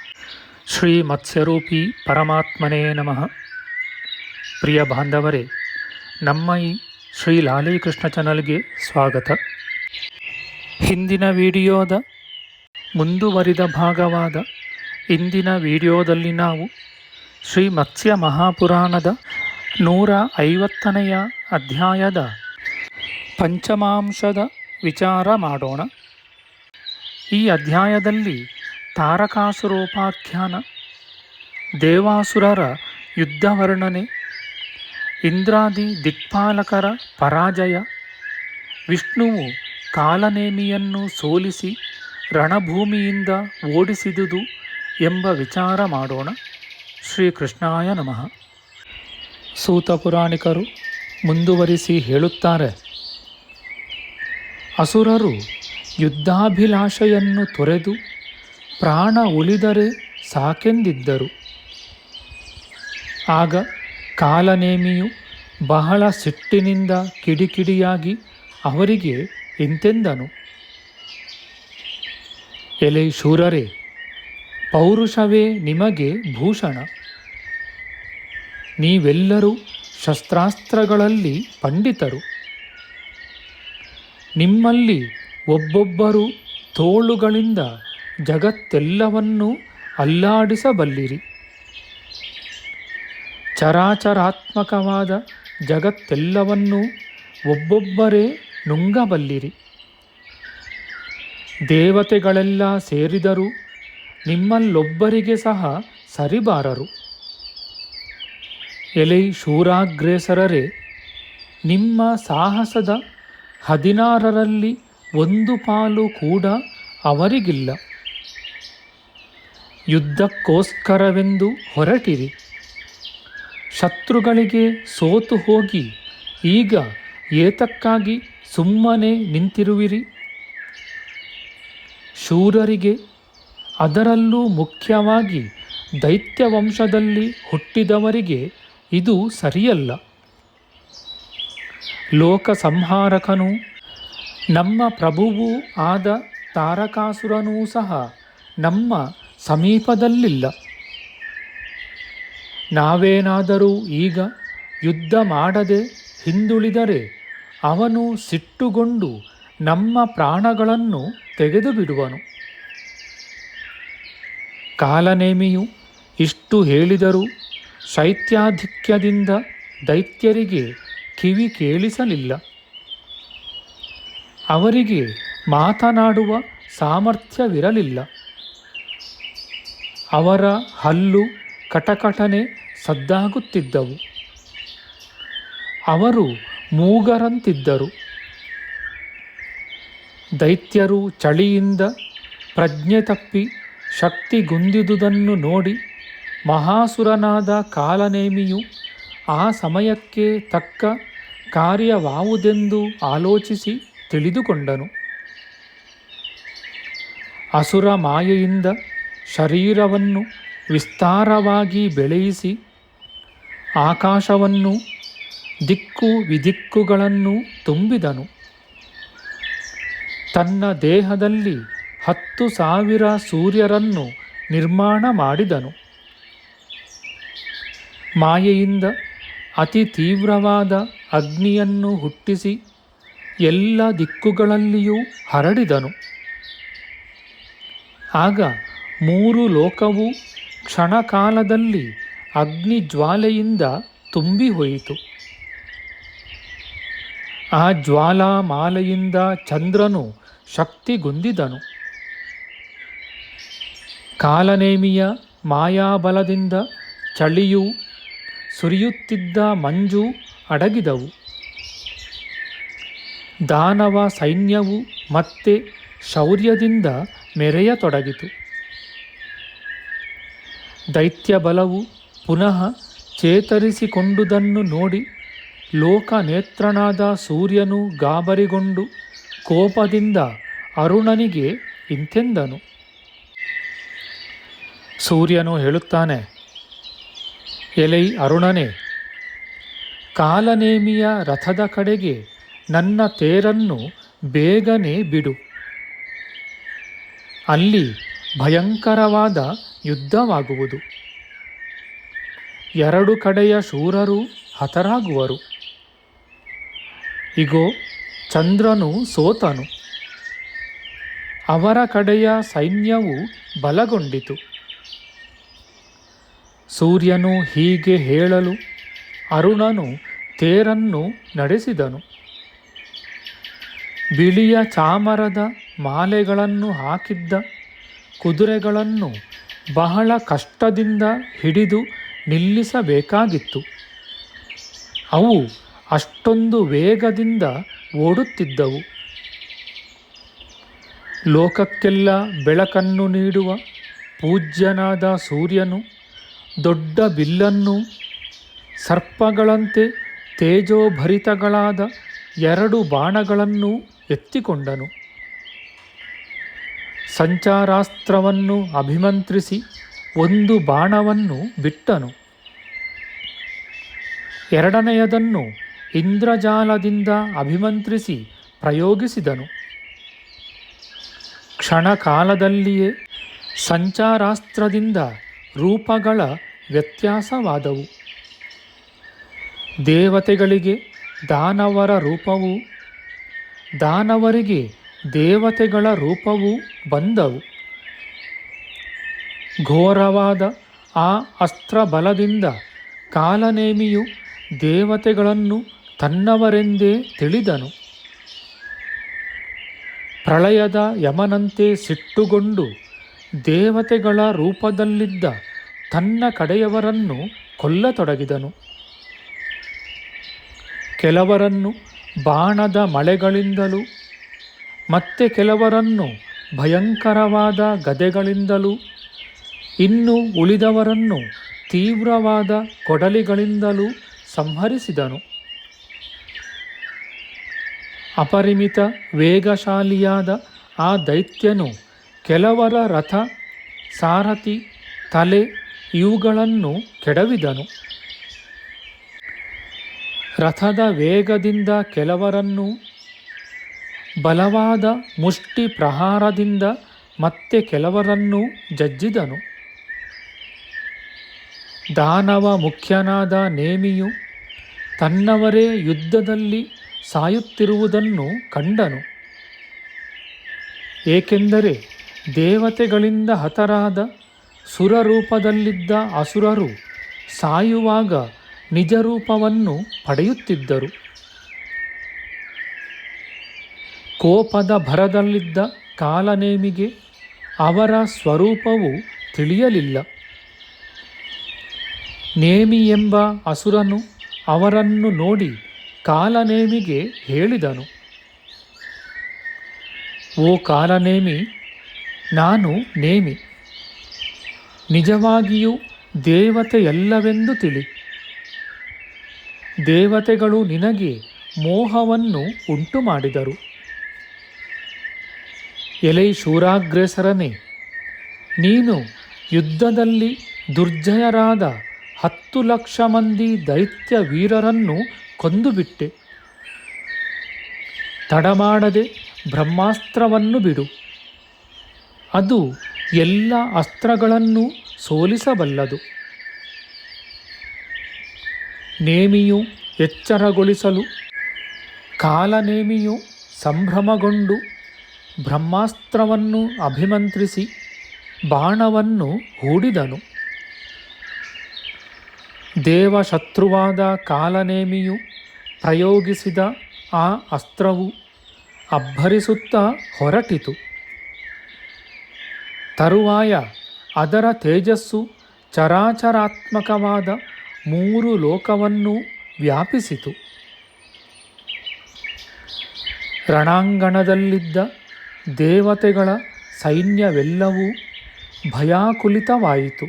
ಶ್ರೀ ಮತ್ಸ್ಯರೂಪಿ ಪರಮಾತ್ಮನೇ ನಮಃ. ಪ್ರಿಯ ಬಾಂಧವರೇ, ನಮ್ಮ ಈ ಶ್ರೀ ಲಾಲೀಕೃಷ್ಣ ಚಾನಲ್ಗೆ ಸ್ವಾಗತ. ಹಿಂದಿನ ವಿಡಿಯೋದ ಮುಂದುವರಿದ ಭಾಗವಾದ ಇಂದಿನ ವಿಡಿಯೋದಲ್ಲಿ ನಾವು ಶ್ರೀ ಮತ್ಸ್ಯ ಮಹಾಪುರಾಣದ ನೂರ ಐವತ್ತನೆಯ ಅಧ್ಯಾಯದ ಪಂಚಮಾಂಶದ ವಿಚಾರ ಮಾಡೋಣ. ಈ ಅಧ್ಯಾಯದಲ್ಲಿ ತಾರಕಾಸುರೋಪಾಖ್ಯಾನ. ದೇವಾಸುರರ ಯುದ್ಧ ವರ್ಣನೆ ಇಂದ್ರಾದಿ ದಿಕ್ಪಾಲಕರ ಪರಾಜಯ. ವಿಷ್ಣುವು ಕಾಲನೇಮಿಯನ್ನು ಸೋಲಿಸಿ ರಣಭೂಮಿಯಿಂದ ಓಡಿಸಿದುದು ಎಂಬ ವಿಚಾರ ಮಾಡೋಣ. ಶ್ರೀಕೃಷ್ಣಾಯ ನಮಃ. ಸೂತ ಪುರಾಣಿಕರು ಮುಂದುವರಿಸಿ ಹೇಳುತ್ತಾರೆ. ಅಸುರರು ಯುದ್ಧಾಭಿಲಾಷೆಯನ್ನು ತೊರೆದು ಪ್ರಾಣ ಉಳಿದರೆ ಸಾಕೆಂದಿದ್ದರು. ಆಗ ಕಾಲನೇಮಿಯು ಬಹಳ ಸಿಟ್ಟಿನಿಂದ ಕಿಡಿಕಿಡಿಯಾಗಿ ಅವರಿಗೆ ಇಂತೆಂದನು ಎಲೆ ಶೂರರೇ, ಪೌರುಷವೇ ನಿಮಗೆ ಭೂಷಣ. ನೀವೆಲ್ಲರೂ ಶಸ್ತ್ರಾಸ್ತ್ರಗಳಲ್ಲಿ ಪಂಡಿತರು. ನಿಮ್ಮಲ್ಲಿ ಒಬ್ಬೊಬ್ಬರು ತೋಳುಗಳಿಂದ ಜಗತ್ತೆಲ್ಲವನ್ನೂ ಅಲ್ಲಾಡಿಸಬಲ್ಲಿರಿ. ಚರಾಚರಾತ್ಮಕವಾದ ಜಗತ್ತೆಲ್ಲವನ್ನೂ ಒಬ್ಬೊಬ್ಬರೇ ನುಂಗಬಲ್ಲಿರಿ. ದೇವತೆಗಳೆಲ್ಲ ಸೇರಿದರೂ ನಿಮ್ಮಲ್ಲೊಬ್ಬರಿಗೆ ಸಹ ಸರಿಬಾರರು. ಎಲೈ ಶೂರಾಗ್ರೇಸರರೇ, ನಿಮ್ಮ ಸಾಹಸದ ಹದಿನಾರರಲ್ಲಿ ಒಂದು ಪಾಲು ಕೂಡ ಅವರಿಗಿಲ್ಲ. ಯುದ್ಧಕ್ಕೋಸ್ಕರವೆಂದು ಹೊರಟಿರಿ. ಶತ್ರುಗಳಿಗೆ ಸೋತು ಹೋಗಿ ಈಗ ಏತಕ್ಕಾಗಿ ಸುಮ್ಮನೆ ನಿಂತಿರುವಿರಿ? ಶೂರರಿಗೆ ಅದರಲ್ಲೂ ಮುಖ್ಯವಾಗಿ ದೈತ್ಯ ವಂಶದಲ್ಲಿ ಹುಟ್ಟಿದವರಿಗೆ ಇದು ಸರಿಯಲ್ಲ. ಲೋಕ ಸಂಹಾರಕನೂ ನಮ್ಮ ಪ್ರಭುವೂ ಆದ ತಾರಕಾಸುರನೂ ಸಹ ನಮ್ಮ ಸಮೀಪದಲ್ಲಿಲ್ಲ. ನಾವೇನಾದರೂ ಈಗ ಯುದ್ಧ ಮಾಡದೆ ಹಿಂದುಳಿದರೆ ಅವನು ಸಿಟ್ಟುಗೊಂಡು ನಮ್ಮ ಪ್ರಾಣಗಳನ್ನು ತೆಗೆದು ಬಿಡುವನು ಕಾಲನೇಮಿಯು ಇಷ್ಟು ಹೇಳಿದರೂ ಶೈತ್ಯಾಧಿಕ್ಯದಿಂದ ದೈತ್ಯರಿಗೆ ಕಿವಿ ಕೇಳಿಸಲಿಲ್ಲ. ಅವರಿಗೆ ಮಾತನಾಡುವ ಸಾಮರ್ಥ್ಯವಿರಲಿಲ್ಲ. ಅವರ ಹಲ್ಲು ಕಟಕಟನೆ ಸದ್ದಾಗುತ್ತಿದ್ದವು. ಅವರು ಮೂಗರಂತಿದ್ದರು. ದೈತ್ಯರು ಚಳಿಯಿಂದ ಪ್ರಜ್ಞೆ ತಪ್ಪಿ ಶಕ್ತಿಗುಂದಿದುದನ್ನು ನೋಡಿ ಮಹಾಸುರನಾದ ಕಾಲನೇಮಿಯು ಆ ಸಮಯಕ್ಕೆ ತಕ್ಕ ಕಾರ್ಯವಾವುದೆಂದು ಆಲೋಚಿಸಿ ತಿಳಿದುಕೊಂಡನು. ಅಸುರ ಮಾಯೆಯಿಂದ ಶರೀರವನ್ನು ವಿಸ್ತಾರವಾಗಿ ಬೆಳೆಯಿಸಿ, ಆಕಾಶವನ್ನು ದಿಕ್ಕು ವಿದಿಕ್ಕುಗಳನ್ನು ತುಂಬಿದನು. ತನ್ನ ದೇಹದಲ್ಲಿ ಹತ್ತು ಸಾವಿರ ಸೂರ್ಯರನ್ನು ನಿರ್ಮಾಣ ಮಾಡಿದನು. ಮಾಯೆಯಿಂದ ಅತಿ ತೀವ್ರವಾದ ಅಗ್ನಿಯನ್ನು ಹುಟ್ಟಿಸಿ ಎಲ್ಲ ದಿಕ್ಕುಗಳಲ್ಲಿಯೂ ಹರಡಿದನು. ಆಗ ಮೂರು ಲೋಕವು ಕ್ಷಣಕಾಲದಲ್ಲಿ ಅಗ್ನಿ ಜ್ವಾಲೆಯಿಂದ ತುಂಬಿ ಹೋಯಿತು. ಆ ಜ್ವಾಲಾಮಾಲೆಯಿಂದ ಚಂದ್ರನು ಶಕ್ತಿಗುಂದಿದನು ಕಾಲನೇಮಿಯ ಮಾಯಾಬಲದಿಂದ ಚಳಿಯು ಸುರಿಯುತ್ತಿದ್ದ ಮಂಜು ಅಡಗಿದವು. ದಾನವ ಸೈನ್ಯವು ಮತ್ತೆ ಶೌರ್ಯದಿಂದ ಮೆರೆಯತೊಡಗಿತು. ದೈತ್ಯ ಬಲವು ಪುನಃ ಚೇತರಿಸಿಕೊಂಡುದನ್ನು ನೋಡಿ ಲೋಕನೇತ್ರನಾದ ಸೂರ್ಯನು ಗಾಬರಿಗೊಂಡು ಕೋಪದಿಂದ ಅರುಣನಿಗೆ ಇಂತೆಂದನು. ಸೂರ್ಯನು ಹೇಳುತ್ತಾನೆ, ಎಲೈ ಅರುಣನೇ, ಕಾಲನೇಮಿಯ ರಥದ ಕಡೆಗೆ ನನ್ನ ತೇರನ್ನು ಬೇಗನೆ ಬಿಡು. ಅಲ್ಲಿ ಭಯಂಕರವಾದ ಯುದ್ಧವಾಗುವುದು. ಎರಡು ಕಡೆಯ ಶೂರರು ಹತರಾಗುವರು. ಇಗೋ, ಚಂದ್ರನು ಸೋತನು. ಅವರ ಕಡೆಯ ಸೈನ್ಯವು ಬಲಗೊಂಡಿತು. ಸೂರ್ಯನು ಹೀಗೆ ಹೇಳಲು ಅರುಣನು ತೇರನ್ನು ನಡೆಸಿದನು. ಬಿಳಿಯ ಚಾಮರದ ಮಾಲೆಗಳನ್ನು ಹಾಕಿದ್ದ ಕುದುರೆಗಳನ್ನು ಬಹಳ ಕಷ್ಟದಿಂದ ಹಿಡಿದು ನಿಲ್ಲಿಸಬೇಕಾಗಿತ್ತು. ಅವು ಅಷ್ಟೊಂದು ವೇಗದಿಂದ ಓಡುತ್ತಿದ್ದವು. ಲೋಕಕ್ಕೆಲ್ಲ ಬೆಳಕನ್ನು ನೀಡುವ ಪೂಜ್ಯನಾದ ಸೂರ್ಯನು, ದೊಡ್ಡ ಬಿಲ್ಲನ್ನು, ಸರ್ಪಗಳಂತೆ ತೇಜೋಭರಿತಗಳಾದ ಎರಡು ಬಾಣಗಳನ್ನು ಎತ್ತಿಕೊಂಡನು. ಸಂಚಾರಾಸ್ತ್ರವನ್ನು ಅಭಿಮಂತ್ರಿಸಿ ಒಂದು ಬಾಣವನ್ನು ಬಿಟ್ಟನು. ಎರಡನೆಯದನ್ನು ಇಂದ್ರಜಾಲದಿಂದ ಅಭಿಮಂತ್ರಿಸಿ ಪ್ರಯೋಗಿಸಿದನು. ಕ್ಷಣಕಾಲದಲ್ಲಿಯೇ ಸಂಚಾರಾಸ್ತ್ರದಿಂದ ರೂಪಗಳ ವ್ಯತ್ಯಾಸವಾದವು. ದೇವತೆಗಳಿಗೆ ದಾನವರ ರೂಪವು ದಾನವರಿಗೆ ದೇವತೆಗಳ ರೂಪವು ಬಂದವು. ಘೋರವಾದ ಆ ಅಸ್ತ್ರಬಲದಿಂದ ಕಾಲನೇಮಿಯು ದೇವತೆಗಳನ್ನು ತನ್ನವರೆಂದೇ ತಿಳಿದನು. ಪ್ರಳಯದ ಯಮನಂತೆ ಸಿಟ್ಟುಗೊಂಡು ದೇವತೆಗಳ ರೂಪದಲ್ಲಿದ್ದ ತನ್ನ ಕಡೆಯವರನ್ನು ಕೊಲ್ಲತೊಡಗಿದನು. ಕೆಲವರನ್ನು ಬಾಣದ ಮಳೆಗಳಿಂದಲೂ ಮತ್ತೆ ಕೆಲವರನ್ನು ಭಯಂಕರವಾದ ಗದೆಗಳಿಂದಲೂ, ಇನ್ನು ಉಳಿದವರನ್ನು ತೀವ್ರವಾದ ಕೊಡಲಿಗಳಿಂದಲೂ ಸಂಹರಿಸಿದನು. ಅಪರಿಮಿತ, ವೇಗಶಾಲಿಯಾದ ಆ ದೈತ್ಯನು ಕೆಲವರ ರಥ, ಸಾರಥಿ, ತಲೆ ಇವುಗಳನ್ನು ಕೆಡವಿದನು. ರಥದ ವೇಗದಿಂದ ಕೆಲವರನ್ನು ಬಲವಾದ ಮುಷ್ಟಿ ಪ್ರಹಾರದಿಂದ ಮತ್ತೆ ಕೆಲವರನ್ನು ಜಜ್ಜಿದನು. ದಾನವ ಮುಖ್ಯನಾದ ನೇಮಿಯು ತನ್ನವರೇ ಯುದ್ಧದಲ್ಲಿ ಸಾಯುತ್ತಿರುವುದನ್ನು ಕಂಡನು. ಏಕೆಂದರೆ ದೇವತೆಗಳಿಂದ ಹತರಾದ ಸುರರೂಪದಲ್ಲಿದ್ದ ಅಸುರರು ಸಾಯುವಾಗ ನಿಜರೂಪವನ್ನು ಪಡೆಯುತ್ತಿದ್ದರು. ಕೋಪದ ಭರದಲ್ಲಿದ್ದ ಕಾಲನೇಮಿಗೆ ಅವರ ಸ್ವರೂಪವು ತಿಳಿಯಲಿಲ್ಲ. ನೇಮಿ ಎಂಬ ಅಸುರನು ಅವರನ್ನು ನೋಡಿ ಕಾಲನೇಮಿಗೆ ಹೇಳಿದನು. ಓ ಕಾಲನೇಮಿ, ನಾನು ನೇಮಿ. ನಿಜವಾಗಿಯೂ ದೇವತೆಯಲ್ಲವೆಂದು ತಿಳಿ. ದೇವತೆಗಳು ನಿನಗೆ ಮೋಹವನ್ನು ಉಂಟು ಮಾಡಿದರು ಎಲೈ ಶೂರಾಗ್ರೇಸರನೇ ನೀನು ಯುದ್ಧದಲ್ಲಿ ದುರ್ಜಯರಾದ ಹತ್ತು ಲಕ್ಷ ಮಂದಿ ದೈತ್ಯ ವೀರರನ್ನು ಕೊಂದುಬಿಟ್ಟೆ. ತಡಮಾಡದೆ ಬ್ರಹ್ಮಾಸ್ತ್ರವನ್ನು ಬಿಡು. ಅದು ಎಲ್ಲ ಅಸ್ತ್ರಗಳನ್ನು ಸೋಲಿಸಬಲ್ಲದು. ನೇಮಿಯು ಎಚ್ಚರಗೊಳಿಸಲು, ಕಾಲನೇಮಿಯು ಸಂಭ್ರಮಗೊಂಡು ಬ್ರಹ್ಮಾಸ್ತ್ರವನ್ನು ಅಭಿಮಂತ್ರಿಸಿ ಬಾಣವನ್ನು ಹೂಡಿದನು. ದೇವಶತ್ರುವಾದ ಕಾಲನೇಮಿಯು ಪ್ರಯೋಗಿಸಿದ ಆ ಅಸ್ತ್ರವು ಅಬ್ಬರಿಸುತ್ತಾ ಹೊರಟಿತು. ತರುವಾಯ ಅದರ ತೇಜಸ್ಸು ಚರಾಚರಾತ್ಮಕವಾದ ಮೂರು ಲೋಕವನ್ನು ವ್ಯಾಪಿಸಿತು. ರಣಾಂಗಣದಲ್ಲಿದ್ದ ದೇವತೆಗಳ ಸೈನ್ಯವೆಲ್ಲವೂ ಭಯಾಕುಲಿತವಾಯಿತು.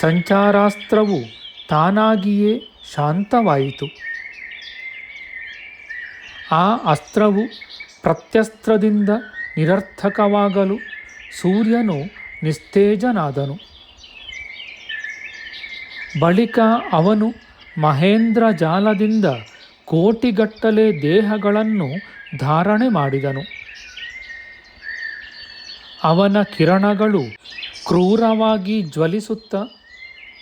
ಸಂಚಾರಾಸ್ತ್ರವು ತಾನಾಗಿಯೇ ಶಾಂತವಾಯಿತು. ಆ ಅಸ್ತ್ರವು ಪ್ರತ್ಯಸ್ತ್ರದಿಂದ ನಿರರ್ಥಕವಾಗಲು ಸೂರ್ಯನು ನಿಸ್ತೇಜನಾದನು. ಬಳಿಕ ಅವನು ಮಹೇಂದ್ರ ಜಾಲದಿಂದ ಕೋಟಿಗಟ್ಟಲೆ ದೇಹಗಳನ್ನು ಧಾರಣೆ ಮಾಡಿದನು. ಅವನ ಕಿರಣಗಳು ಕ್ರೂರವಾಗಿ ಜ್ವಲಿಸುತ್ತ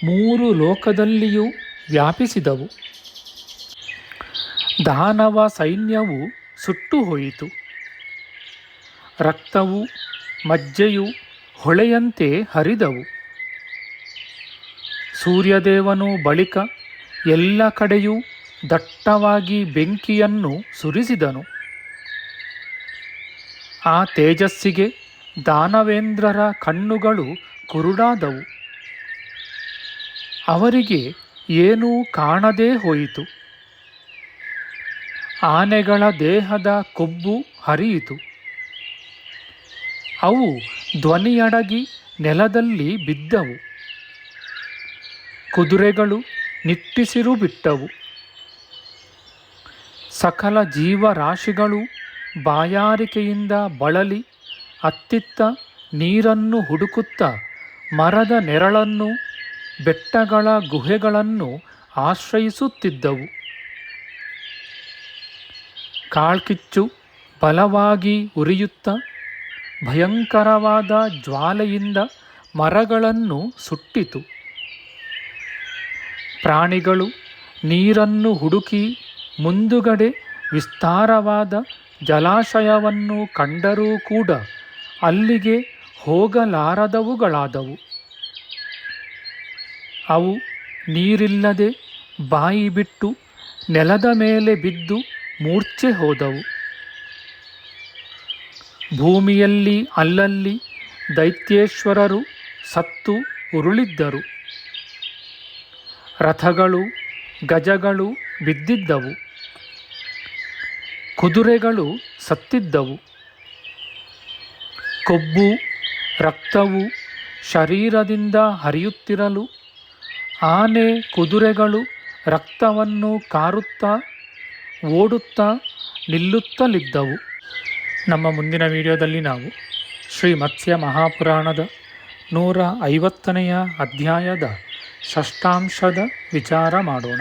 ಮೂರು ಲೋಕದಲ್ಲಿಯೂ ವ್ಯಾಪಿಸಿದವು. ದಾನವ ಸೈನ್ಯವು ಸುಟ್ಟು ಹೋಯಿತು. ರಕ್ತವು ಮಜ್ಜೆಯು ಹೊಳೆಯಂತೆ ಹರಿದವು. ಸೂರ್ಯದೇವನು ಬಳಿಕ ಎಲ್ಲ ಕಡೆಯೂ ದಟ್ಟವಾಗಿ ಬೆಂಕಿಯನ್ನು ಸುರಿಸಿದನು. ಆ ತೇಜಸ್ಸಿಗೆ ದಾನವೇಂದ್ರರ ಕಣ್ಣುಗಳು ಕುರುಡಾದವು. ಅವರಿಗೆ ಏನೂ ಕಾಣದೇ ಹೋಯಿತು. ಆನೆಗಳ ದೇಹದ ಕೊಬ್ಬು ಹರಿಯಿತು. ಅವು ಧ್ವನಿಯಡಗಿ ನೆಲದಲ್ಲಿ ಬಿದ್ದವು. ಕುದುರೆಗಳು ನಿಟ್ಟಿಸಿರು ಬಿಟ್ಟವು ಸಕಲ ಜೀವರಾಶಿಗಳು ಬಾಯಾರಿಕೆಯಿಂದ ಬಳಲಿ ಅತ್ತಿತ್ತ ನೀರನ್ನು ಹುಡುಕುತ್ತ ಮರದ ನೆರಳನ್ನು ಬೆಟ್ಟಗಳ ಗುಹೆಗಳನ್ನು ಆಶ್ರಯಿಸುತ್ತಿದ್ದವು. ಕಾಳ್ಕಿಚ್ಚು ಬಲವಾಗಿ ಉರಿಯುತ್ತ ಭಯಂಕರವಾದ ಜ್ವಾಲೆಯಿಂದ ಮರಗಳನ್ನು ಸುಟ್ಟಿತು. ಪ್ರಾಣಿಗಳು ನೀರನ್ನು ಹುಡುಕಿ ಮುಂದುಗಡೆ ವಿಸ್ತಾರವಾದ ಜಲಾಶಯವನ್ನು ಕಂಡರೂ ಕೂಡ ಅಲ್ಲಿಗೆ ಹೋಗಲಾರದವುಗಳಾದವು. ಅವು ನೀರಿಲ್ಲದೆ ಬಾಯಿ ಬಿಟ್ಟು ನೆಲದ ಮೇಲೆ ಬಿದ್ದು ಮೂರ್ಛೆ ಹೋದವು. ಭೂಮಿಯಲ್ಲಿ ಅಲ್ಲಲ್ಲಿ ದೈತ್ಯೇಶ್ವರರು ಸತ್ತು ಉರುಳಿದ್ದರು. ರಥಗಳು, ಗಜಗಳು ಬಿದ್ದಿದ್ದವು. ಕುದುರೆಗಳು ಸತ್ತಿದ್ದವು. ಕೊಬ್ಬು ರಕ್ತವು ಶರೀರದಿಂದ ಹರಿಯುತ್ತಿರಲು ಆನೆ ಕುದುರೆಗಳು ರಕ್ತವನ್ನು ಕಾರುತ್ತಾ ಓಡುತ್ತಾ ನಿಲ್ಲುತ್ತಲಿದ್ದವು. ನಮ್ಮ ಮುಂದಿನ ವಿಡಿಯೋದಲ್ಲಿ ನಾವು ಶ್ರೀ ಮತ್ಸ್ಯ ಮಹಾಪುರಾಣದ ನೂರ ಐವತ್ತನೆಯ ಅಧ್ಯಾಯದ ಷಷ್ಠಾಂಶದ ವಿಚಾರ ಮಾಡೋಣ.